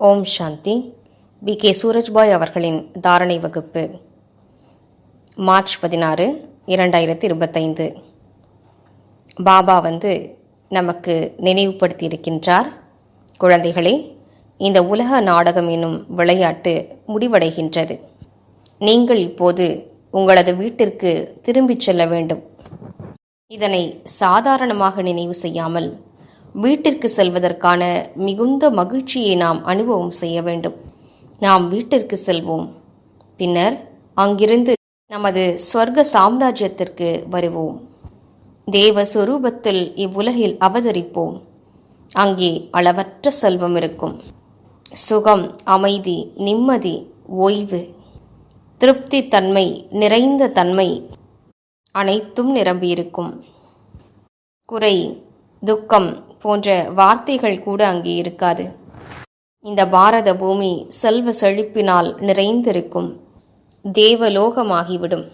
ஓம் சாந்தி. B. K. Surajbhai அவர்களின் தாரணை வகுப்பு. மார்ச் பதினாறு இரண்டாயிரத்தி இருபத்தைந்து. பாபா வந்து நமக்கு நினைவுபடுத்தி இருக்கின்றார் குழந்தைகளே இந்த உலக நாடகம் என்னும் விளையாட்டு முடிவடைகின்றது. நீங்கள் இப்போது உங்களது வீட்டிற்கு திரும்பிச் செல்ல வேண்டும். இதனை சாதாரணமாக நினைவு செய்யாமல் வீட்டிற்கு செல்வதற்கான மிகுந்த மகிழ்ச்சியை நாம் அனுபவம் செய்ய வேண்டும். நாம் வீட்டிற்கு செல்வோம். பின்னர் அங்கிருந்து நமது ஸ்வர்க சாம்ராஜ்யத்திற்கு வருவோம். தேவ சொரூபத்தில் இவ்வுலகில் அவதரிப்போம். அங்கே அளவற்ற செல்வம் இருக்கும். சுகம் அமைதி நிம்மதி ஓய்வு திருப்தி தன்மை நிறைந்த தன்மை அனைத்தும் நிரம்பியிருக்கும். குறை துக்கம் போன்ற வார்த்தைகள் கூட அங்கே இருக்காது. இந்த பாரத பூமி செல்வ செழிப்பினால் நிறைந்திருக்கும். தேவலோகமாகிவிடும்.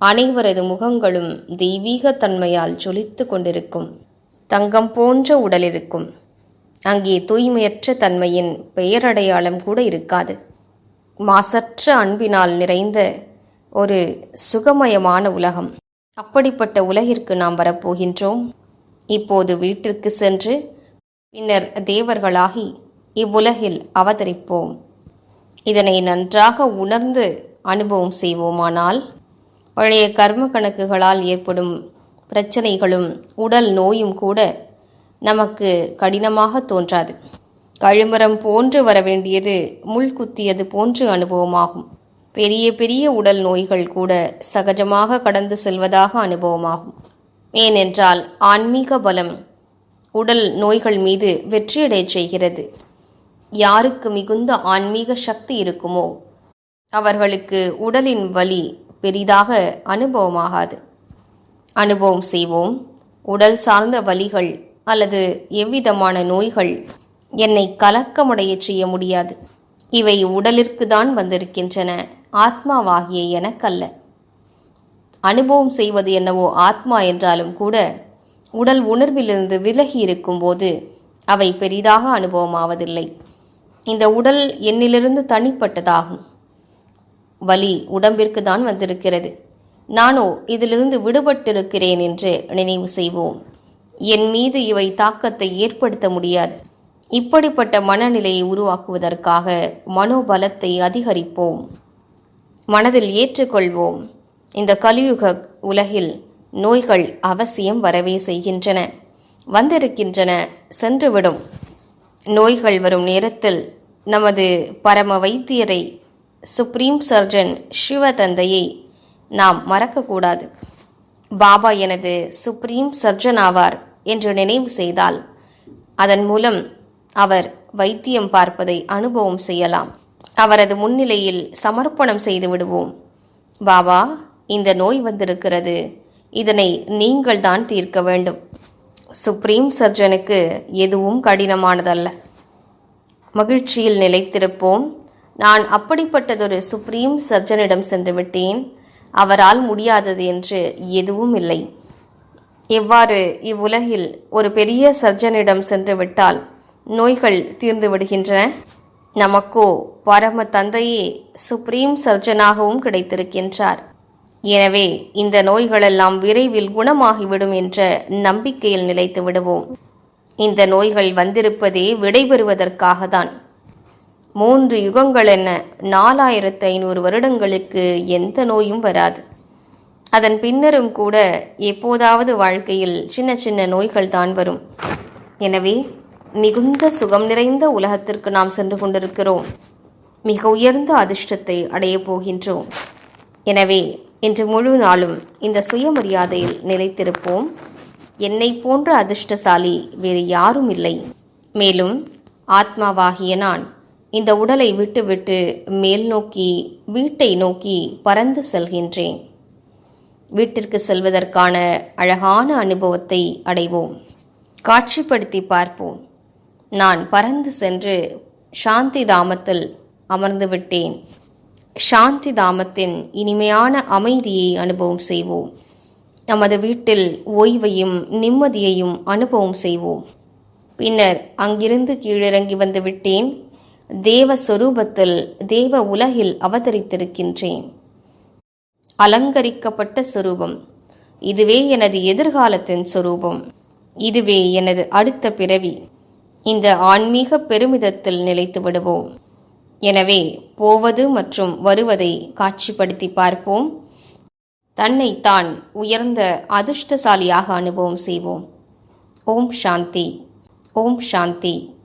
அனைவரது முகங்களும் தெய்வீக தன்மையால் ஜொலித்து கொண்டிருக்கும். தங்கம் போன்ற உடல் இருக்கும் அங்கே தூய்மையற்ற தன்மையின் பெயரடையாளம் கூட இருக்காது. மாசற்ற அன்பினால் நிறைந்த ஒரு சுகமயமான உலகம். அப்படிப்பட்ட உலகிற்கு நாம் வரப்போகின்றோம். இப்போது வீட்டிற்கு சென்று பின்னர் தேவர்களாகி இவ்வுலகில் அவதரிப்போம். இதனை நன்றாக உணர்ந்து அனுபவம் செய்வோமானால் பழைய கர்ம கணக்குகளால் ஏற்படும் பிரச்சனைகளும் உடல் நோயும் கூட நமக்கு கடினமாக தோன்றாது. கழுமரம் போன்று வர வேண்டியது முள் குத்தியது போன்று அனுபவமாகும். பெரிய பெரிய உடல் நோய்கள் கூட சகஜமாக கடந்து செல்வதாக அனுபவமாகும். ஏனென்றால் ஆன்மீக பலம் உடல் நோய்கள் மீது வெற்றியடையச் செய்கிறது. யாருக்கு மிகுந்த ஆன்மீக சக்தி இருக்குமோ அவர்களுக்கு உடலின் வலி பெரிதாக அனுபவமாகாது. அனுபவம் செய்வோம். உடல் சார்ந்த வலிகள் அல்லது எவ்விதமான நோய்கள் என்னை கலக்கமடைய செய்ய முடியாது. இவை உடலிற்கு தான் வந்திருக்கின்றன. ஆத்மாவாகிய எனக்கல்ல. அனுபவம் செய்வது என்னவோ ஆத்மா என்றாலும் கூட உடல் உணர்விலிருந்து விலகி இருக்கும்போது அவை பெரிதாக அனுபவமாவதில்லை. இந்த உடல் என்னிலிருந்து தனிப்பட்டதாகும். வலி உடம்பிற்கு தான் வந்திருக்கிறது. நானோ இதிலிருந்து விடுபட்டிருக்கிறேன் என்று நினைவு செய்வோம். என் மீது இவை தாக்கத்தை ஏற்படுத்த முடியாது. இப்படிப்பட்ட மனநிலையை உருவாக்குவதற்காக மனோபலத்தை அதிகரிப்போம். மனதில் ஏற்றுக்கொள்வோம். இந்த கலியுக உலகில் நோய்கள் அவசியம் வரவே செய்கின்றன. வந்திருக்கின்றன சென்றுவிடும். நோய்கள் வரும் நேரத்தில் நமது பரம வைத்தியரை சுப்ரீம் சர்ஜன் சிவ தந்தையை நாம் மறக்கக்கூடாது. பாபா எனது சுப்ரீம் சர்ஜன் ஆவார் என்று நினைவு செய்தால் அதன் மூலம் அவர் வைத்தியம் பார்ப்பதை அனுபவம் செய்யலாம். அவரது முன்னிலையில் சமர்ப்பணம் செய்து விடுவோம். பாபா இந்த நோய் வந்திருக்கிறது. இதனை நீங்கள் தான் தீர்க்க வேண்டும். சுப்ரீம் சர்ஜனுக்கு எதுவும் கடினமானதல்ல. மகிழ்ச்சியில் நிலைத்திருப்போம். நான் அப்படிப்பட்டதொரு சுப்ரீம் சர்ஜனிடம் சென்று விட்டேன். அவரால் முடியாதது என்று எதுவும் இல்லை. எவ்வாறு இவ்வுலகில் ஒரு பெரிய சர்ஜனிடம் சென்று விட்டால் நோய்கள் தீர்ந்து விடுகின்றன. நமக்கோ பரம தந்தையே சுப்ரீம் சர்ஜனாகவும் கிடைத்திருக்கின்றார். எனவே இந்த நோய்களெல்லாம் விரைவில் குணமாகிவிடும் என்ற நம்பிக்கையில் நிலைத்து விடுவோம். இந்த நோய்கள் வந்திருப்பதே விடைபெறுவதற்காக தான் மூன்று யுகங்கள் என்ன நாலாயிரத்து ஐநூறு வருடங்களுக்கு எந்த நோயும் வராது. அதன் பின்னரும் கூட எப்போதாவது வாழ்க்கையில் சின்ன சின்ன நோய்கள் தான் வரும். எனவே மிகுந்த சுகம் நிறைந்த உலகத்திற்கு நாம் சென்று கொண்டிருக்கிறோம். மிக உயர்ந்த அதிர்ஷ்டத்தை அடையப் போகின்றோம். எனவே இன்று முழு நாளும் இந்த சுயமரியாதையில் நிலைத்திருப்போம். என்னை போன்ற அதிர்ஷ்டசாலி வேறு யாரும் இல்லை. மேலும் ஆத்மாவாகிய நான் இந்த உடலை விட்டுவிட்டு மேல் நோக்கி வீட்டை நோக்கி பறந்து செல்கின்றேன். வீட்டிற்கு செல்வதற்கான அழகான அனுபவத்தை அடைவோம். காட்சிப்படுத்தி பார்ப்போம். நான் பறந்து சென்று சாந்தி தாமத்தில் அமர்ந்து விட்டேன் சாந்தி தாமத்தின் இனிமையான அமைதியை அனுபவம் செய்வோம். நமது வீட்டில் ஓய்வையும் நிம்மதியையும் அனுபவம் செய்வோம். பின்னர் அங்கிருந்து கீழிறங்கி வந்து விட்டேன். தேவ சொரூபத்தில் தேவ உலகில் அவதரித்திருக்கின்றேன். அலங்கரிக்கப்பட்ட சொரூபம். இதுவே எனது எதிர்காலத்தின் சொரூபம். இதுவே எனது அடுத்த பிறவி. இந்த ஆன்மீக பெருமிதத்தில் நிலைத்து விடுவோம். எனவே போவது மற்றும் வருவதை காட்சிப்படுத்தி பார்ப்போம். தன்னைத்தான் உயர்ந்த அதிர்ஷ்டசாலியாக அனுபவம் செய்வோம். ஓம் சாந்தி. ஓம் சாந்தி.